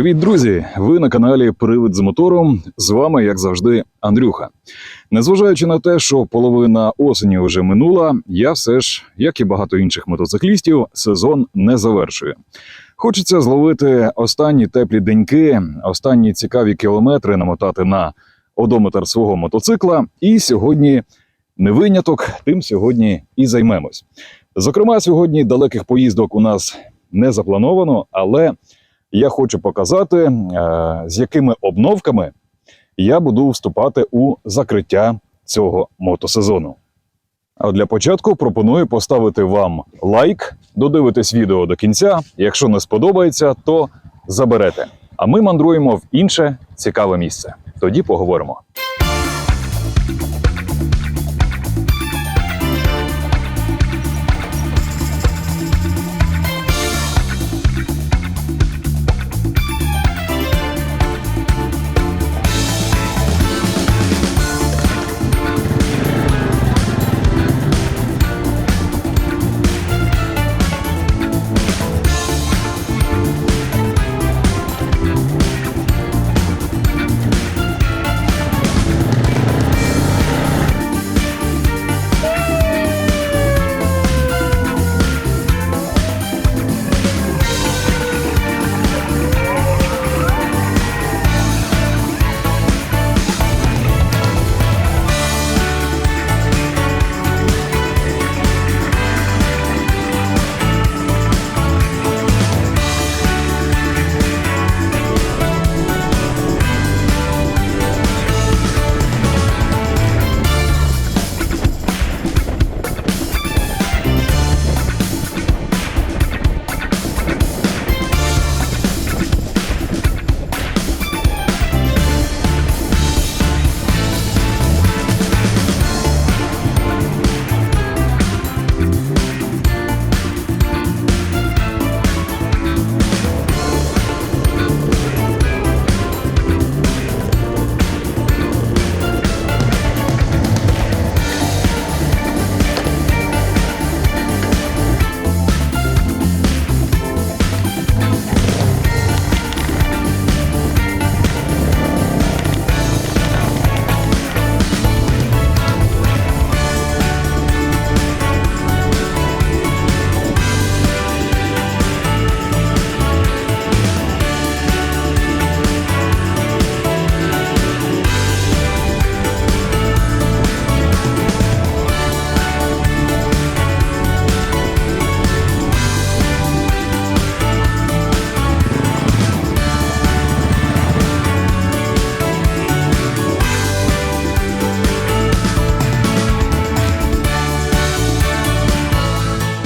Привіт, друзі! Ви на каналі Привид з мотором. З вами, як завжди, Андрюха. Незважаючи на те, що половина осені вже минула, я все ж, як і багато інших мотоциклістів, сезон не завершую. Хочеться зловити останні теплі деньки, останні цікаві кілометри намотати на одометр свого мотоцикла. І сьогодні не виняток, тим сьогодні і займемось. Зокрема, сьогодні далеких поїздок у нас не заплановано, але я хочу показати, е, з якими обновками я буду вступати у закриття цього мотосезону. А для початку пропоную поставити вам лайк, додивитись відео до кінця. Якщо не сподобається, то заберете. А ми мандруємо в інше цікаве місце. Тоді поговоримо.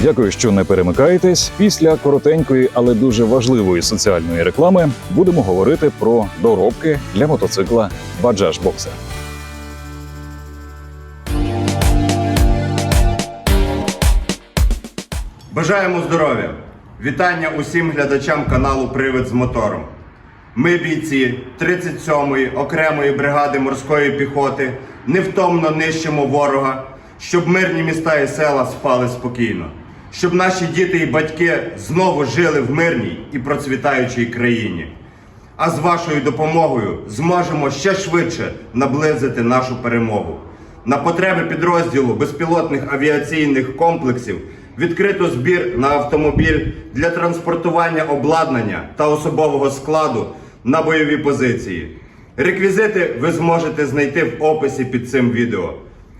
Дякую, що не перемикаєтесь. Після коротенької, але дуже важливої соціальної реклами будемо говорити про доробки для мотоцикла Bajaj Boxer. Бажаємо здоров'я! Вітання усім глядачам каналу Привид з мотором. Ми, бійці 37-ї окремої бригади морської піхоти, невтомно нищимо ворога, щоб мирні міста і села спали спокійно, щоб наші діти і батьки знову жили в мирній і процвітаючій країні. А з вашою допомогою зможемо ще швидше наблизити нашу перемогу. На потреби підрозділу безпілотних авіаційних комплексів відкрито збір на автомобіль для транспортування обладнання та особового складу на бойові позиції. Реквізити ви зможете знайти в описі під цим відео.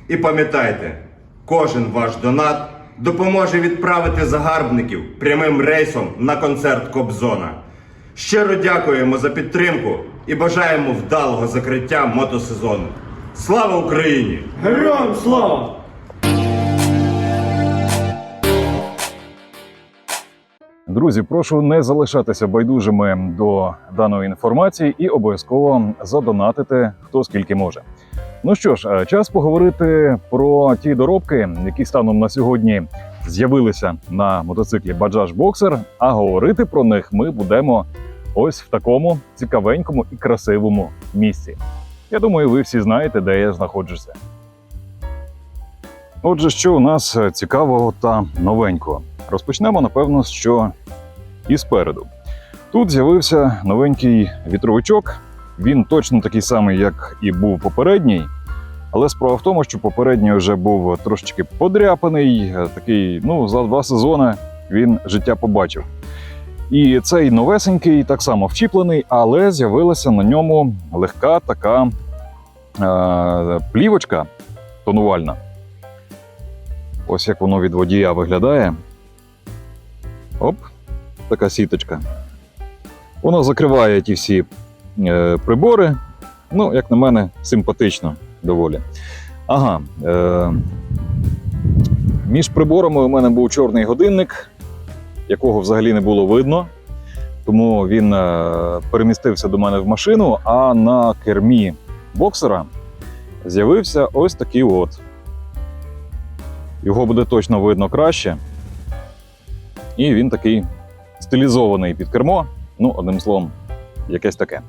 І пам'ятайте, кожен ваш донат допоможе відправити загарбників прямим рейсом на концерт Кобзона. Щиро дякуємо за підтримку і бажаємо вдалого закриття мотосезону. Слава Україні! Героям слава! Друзі, прошу не залишатися байдужими до даної інформації і обов'язково задонатити хто скільки може. Ну що ж, е, час поговорити про ті доробки, які станом на сьогодні з'явилися на мотоциклі Bajaj Boxer, а говорити про них ми будемо ось в такому цікавенькому і красивому місці. Я думаю, ви всі знаєте, де я знаходжуся. Отже, що у нас е, цікавого та новенького? Розпочнемо, напевно, що і спереду. Тут з'явився новенький вітровичок. Він точно такий самий, як і був попередній. Але справа в тому, що попередній вже був трошечки подряпаний, е, такий, ну, за два сезони він життя побачив. І цей новесенький так само вчіплений, але з'явилася на ньому легка така е, плівочка тонувальна. Ось як воно від водія виглядає. Оп, така сіточка. Воно закриває ті всі е, прибори. Ну, як на мене, симпатично доволі. Ага. Е, між приборами у мене був чорний годинник, якого взагалі не було видно. Тому він е, перемістився до мене в машину, а на кермі боксера з'явився ось такий от. Його буде точно видно краще. І він такий стилізований під кермо. Ну, одним словом, якесь таке.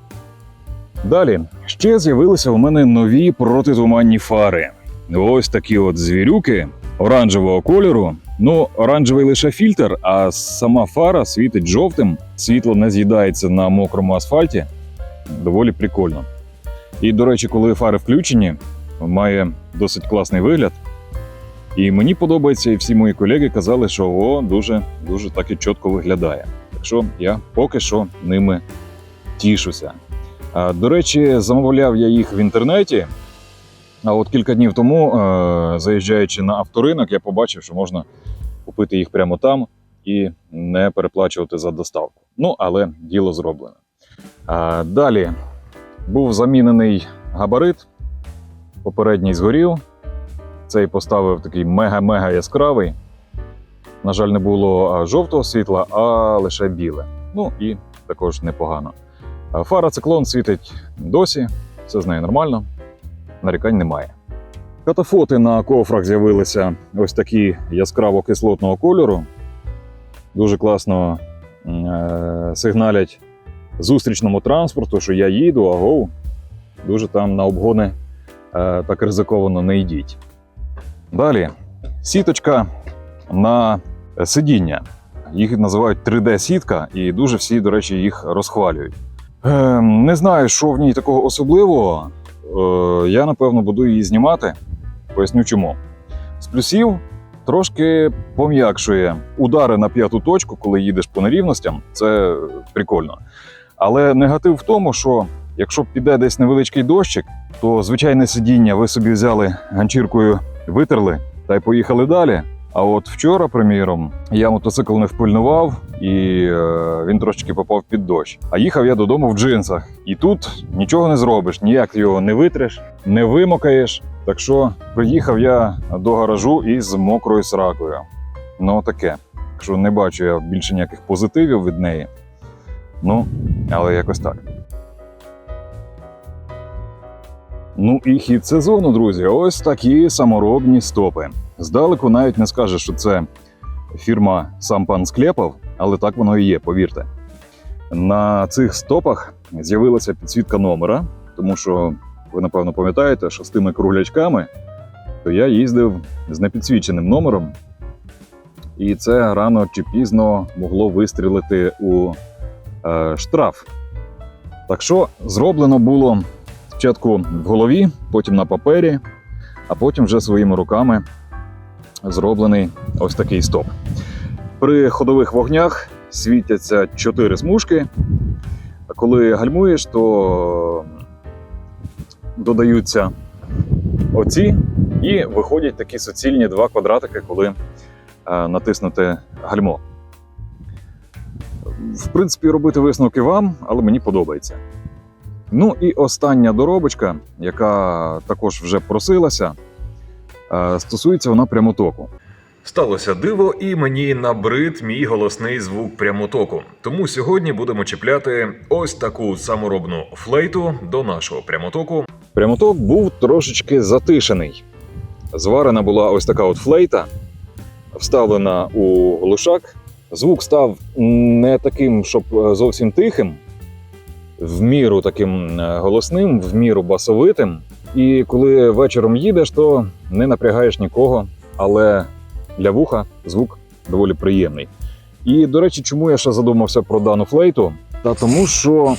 Далі ще з'явилися у мене нові протитуманні фари. Ось такі от звірюки оранжевого кольору. Ну, оранжевий лише фільтр, а сама фара світить жовтим, світло не з'їдається на мокрому асфальті. Доволі прикольно. І, до речі, коли фари включені, має досить класний вигляд. І мені подобається, і всі мої колеги казали, що о, дуже, дуже так і чітко виглядає. Так що я поки що ними тішуся. До речі, замовляв я їх в інтернеті. А от кілька днів тому, е, заїжджаючи на авторинок, я побачив, що можна купити їх прямо там і не переплачувати за доставку. Ну, але діло зроблено. Далі був замінений габарит, попередній згорів. Цей поставив такий мега-мега яскравий. На жаль, не було жовтого світла, а лише біле. Ну і також непогано. А Фара циклон світить досі, все з нею нормально, нарікань немає. Катафоти на кофрах з'явилися ось такі яскраво-кислотного кольору. Дуже класно е- сигналять зустрічному транспорту, що я їду, агоу. Дуже там на обгони е- так ризиковано не йдіть. Далі сіточка на сидіння. Їх називають 3D-сітка, і дуже всі, до речі, їх розхвалюють. Е, не знаю, що в ній такого особливого. Е, я, напевно, буду її знімати. Поясню чому. З плюсів трошки пом'якшує удари на п'яту точку, коли їдеш по нерівностям. Це прикольно. Але негатив в тому, що якщо піде десь невеличкий дощик, то звичайне сидіння ви собі взяли ганчіркою, витерли та й поїхали далі. А от вчора, приміром, я мотоцикл не впильнував, і е, він трошечки попав під дощ. А їхав я додому в джинсах. І тут нічого не зробиш, ніяк його не витреш, не вимокаєш. Так що приїхав я до гаражу із мокрою сракою. Ну таке. Так що не бачу я більше ніяких позитивів від неї. Ну, але якось так. Ну і хід сезону, друзі, ось такі саморобні стопи. Здалеку навіть не скажеш, що це фірма сам пан Склепов, але так воно і є, повірте. На цих стопах з'явилася підсвітка номера, тому що ви напевно пам'ятаєте, що з тими круглячками то я їздив з непідсвіченим номером, і це рано чи пізно могло вистрілити у е, штраф. Так що зроблено було спочатку в голові, потім на папері, а потім вже своїми руками зроблений ось такий стоп. При ходових вогнях світяться чотири смужки. А коли гальмуєш, то додаються оці, і виходять такі суцільні два квадратики, коли е, натиснути гальмо. В принципі, робити висновки вам, але мені подобається. Ну і остання доробочка, яка також вже просилася, стосується вона прямотоку. Сталося диво, і мені набрид мій голосний звук прямотоку. Тому сьогодні будемо чіпляти ось таку саморобну флейту до нашого прямотоку. Прямоток був трошечки затишений. Зварена була ось така от флейта, вставлена у глушак. Звук став не таким, щоб е, зовсім тихим, в міру таким е, голосним, в міру басовитим. І коли вечором їдеш, то не напрягаєш нікого, але для вуха звук доволі приємний. І, до речі, чому я ще задумався про дану флейту? Та тому, що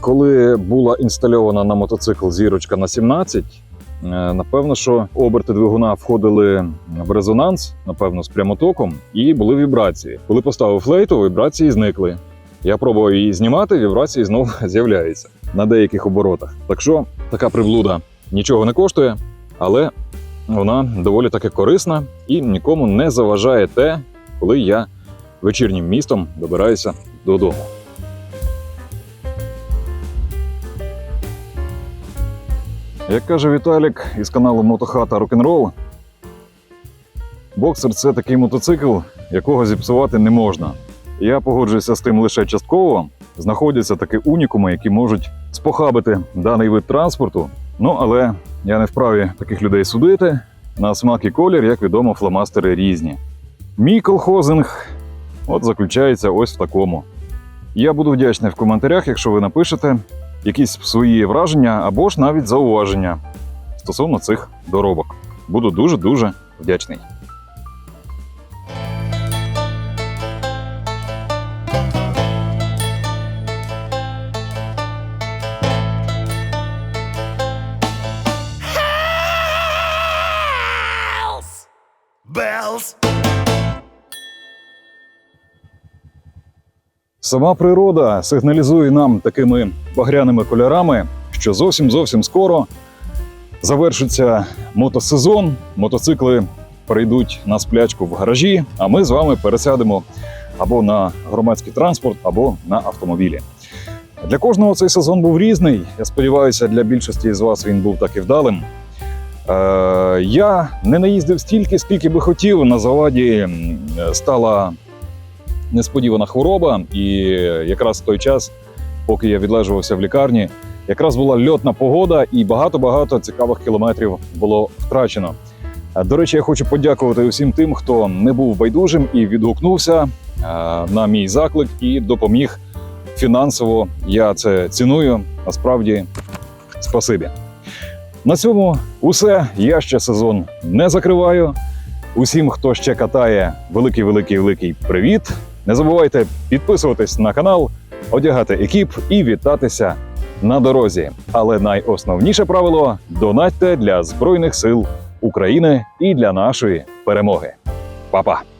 коли була інстальована на мотоцикл зірочка на 17, е, напевно, що оберти двигуна входили в резонанс, напевно, з прямотоком, і були вібрації. Коли поставив флейту, вібрації зникли. Я пробував її знімати, вібрації знову з'являються на деяких оборотах. Так що така приблуда нічого не коштує, але вона доволі таки корисна і нікому не заважає те, коли я вечірнім містом добираюся додому. Як каже Віталік із каналу Мотохата Рок-н-Рол, боксер це такий мотоцикл, якого зіпсувати не можна. Я погоджуюся з тим лише частково. Знаходяться такі унікуми, які можуть спохабити даний вид транспорту. Ну але я не вправі таких людей судити. На смак і колір, як відомо, фломастери різні. Мій колхозинг от заключається ось в такому. Я буду вдячний в коментарях, якщо ви напишете якісь свої враження або ж навіть зауваження стосовно цих доробок. Буду дуже-дуже вдячний. Сама природа сигналізує нам такими багряними кольорами, що зовсім зовсім скоро завершиться мотосезон. Мотоцикли прийдуть на сплячку в гаражі, а ми з вами пересядемо або на громадський транспорт, або на автомобілі. Для кожного цей сезон був різний. Я сподіваюся, для більшості з вас він був так і вдалим. Е, я не наїздив стільки, скільки би хотів. На заваді стала несподівана хвороба, і якраз в той час, поки я відлежувався в лікарні, якраз була льотна погода, і багато-багато цікавих кілометрів було втрачено. Е, До речі, я хочу подякувати усім тим, хто не був байдужим і відгукнувся е, на мій заклик і допоміг фінансово. Я це ціную. Насправді, спасибі. На цьому усе. Я ще сезон не закриваю. Усім, хто ще катає, великий, великий, великий привіт. Не забувайте підписуватись на канал, одягати екіп і вітатися на дорозі. Але найосновніше правило донатьте для Збройних сил України і для нашої перемоги. Па-па!